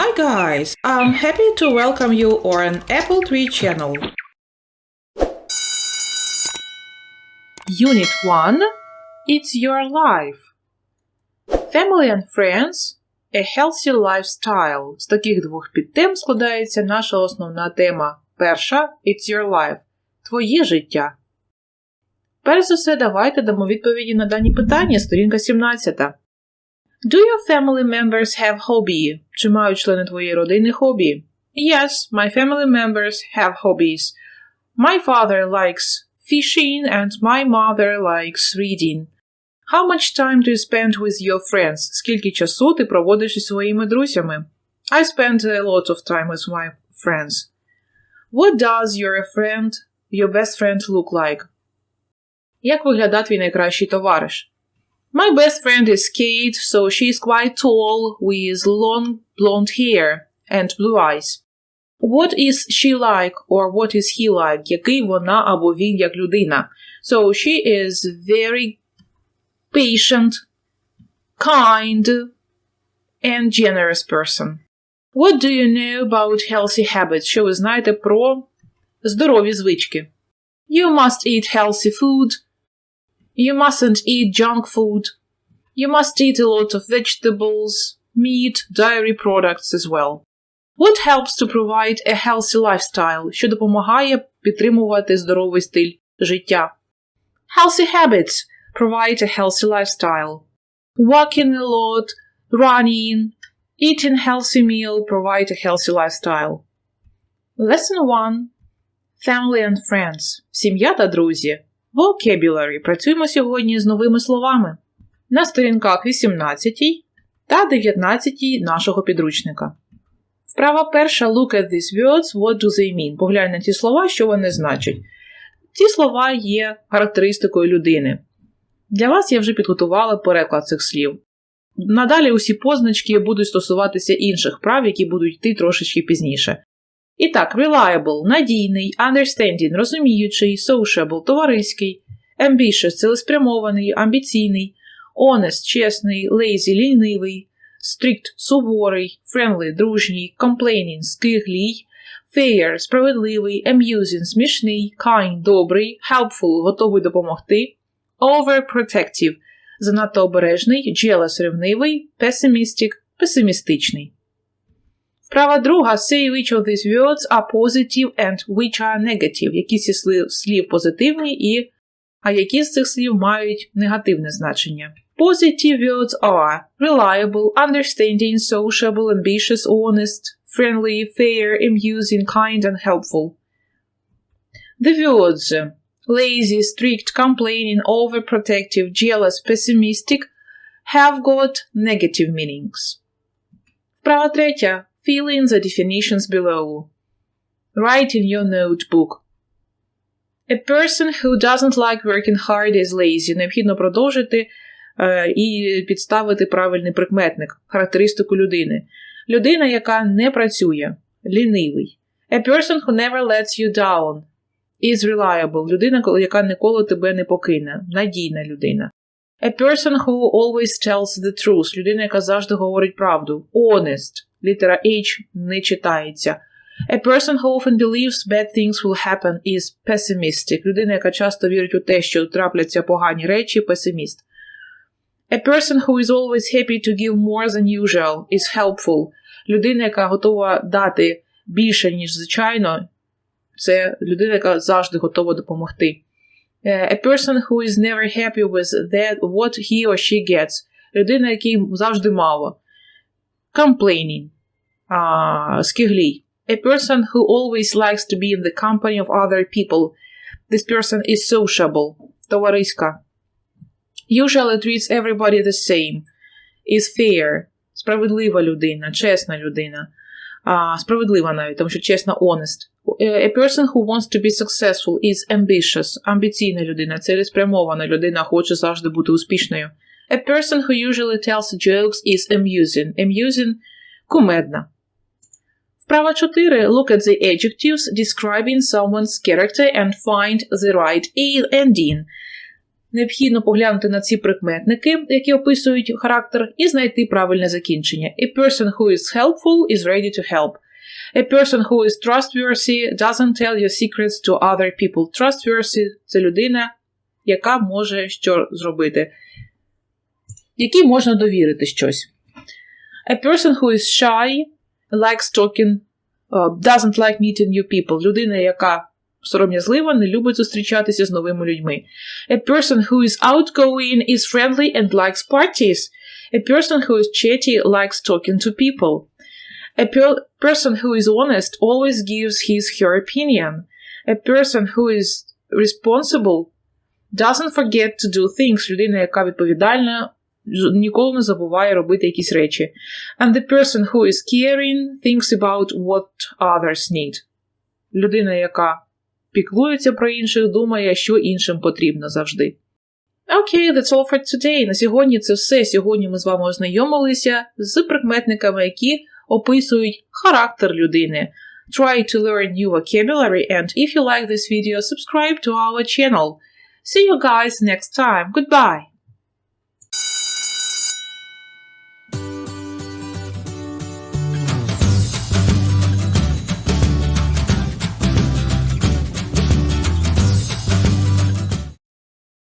Hi guys, I'm happy to welcome you on Apple Tree channel. Unit 1 It's Your Life. Family and Friends A Healthy Lifestyle. З таких двох підтем складається наша основна тема. Перша It's Your Life. Твоє життя. Перш за все, давайте дамо відповіді на дані питання, сторінка 17. Do your family members have hobby? Чи мають члени твоєї родини хобі? Yes, my family members have hobbies. My father likes fishing and my mother likes reading. How much time do you spend with your friends? Скільки часу ти проводиш із своїми друзями? I spend a lot of time with my friends. What does your friend, your best friend look like? Як виглядає твій найкращий товариш? My best friend is Kate, so she's quite tall with long blonde hair and blue eyes. What is she like or what is he like? Який вона або він як людина? So she is very patient, kind, and generous person. What do you know about healthy habits? Що ви знаєте про здорові звички? You must eat healthy food. You mustn't eat junk food. You must eat a lot of vegetables, meat, dairy products as well. What helps to provide a healthy lifestyle, що допомагає підтримувати здоровий стиль життя? Healthy habits provide a healthy lifestyle. Walking a lot, running, eating healthy meal provide a healthy lifestyle. Lesson 1. Family and friends. Сім'я та друзі. Vocabulary. Працюємо сьогодні з новими словами. На сторінках 18 та 19 нашого підручника. Вправа перша Look at these words, what do they mean? Поглянь на ті слова, що вони значать. Ці слова є характеристикою людини. Для вас я вже підготувала переклад цих слів. Надалі усі позначки будуть стосуватися інших прав, які будуть йти трошечки пізніше. І так, reliable, надійний, understanding, розуміючий, sociable, товариський, ambitious, цілеспрямований, амбіційний, honest, чесний, lazy, лінивий, strict, суворий, friendly, дружній, complaining, скиглій, fair, справедливий, amusing, смішний, kind, добрий, helpful, готовий допомогти, overprotective, занадто обережний, jealous, ревнивий, pessimistic, песимістичний. Вправа друга say which of these words are positive and which are negative. Які ці слів, слів позитивні і а які з цих слів мають негативне значення. Positive words are reliable, understanding, sociable, ambitious, honest, friendly, fair, amusing, kind, and helpful. The words lazy, strict, complaining, overprotective, jealous, pessimistic have got negative meanings. Вправа третя. Fill in the definitions below. Write in your notebook. A person who doesn't like working hard is lazy. Необхідно продовжити е, і підставити правильний прикметник, характеристику людини. Людина, яка не працює, лінивий. A person who never lets you down is reliable. Людина, яка ніколи тебе не покине. Надійна людина. A person who always tells the truth. Людина, яка завжди говорить правду. Honest. Літера H не читається. A person who often believes bad things will happen is pessimistic. Людина, яка часто вірить у те, що трапляться погані речі, песиміст. A person who is always happy to give more than usual is helpful. Людина, яка готова дати більше, ніж звичайно, це людина, яка завжди готова допомогти. A person who is never happy with that what he or she gets. Людина, якій завжди мало. Complaining. Uh, скиглій. A person who always likes to be in the company of other people. This person is sociable. Товариська. Usually treats everybody the same. Is fair. Справедлива людина, чесна людина. Uh, справедлива навіть, тому що чесна honest. A person who wants to be successful is ambitious. Амбіційна людина, цілеспрямована людина, хоче завжди бути успішною. A person who usually tells jokes is amusing. Amusing – кумедна. Вправа 4. Look at the adjectives describing someone's character and find the right and in. Необхідно поглянути на ці прикметники, які описують характер, і знайти правильне закінчення. A person who is helpful is ready to help. A person who is trustworthy doesn't tell your secrets to other people. Trustworthy – це людина, яка може що зробити, якій можна довірити щось. A person who is shy likes talking, uh, doesn't like meeting new people. Людина, яка сором'язлива, не любить зустрічатися з новими людьми. A person who is outgoing is friendly and likes parties. A person who is chatty likes talking to people. A per- person who is honest always gives his her opinion. A person who is responsible doesn't forget to do things. Людина, яка відповідальна, з- ніколи не забуває робити якісь речі. And the person who is caring thinks about what others need. Людина, яка піклується про інших, думає, що іншим потрібно завжди. Окей, that's all for today. На сьогодні це все. Сьогодні ми з вами ознайомилися з прикметниками, які описують характер людини. Try to learn new vocabulary and if you like this video, subscribe to our channel. See you guys next time. Goodbye!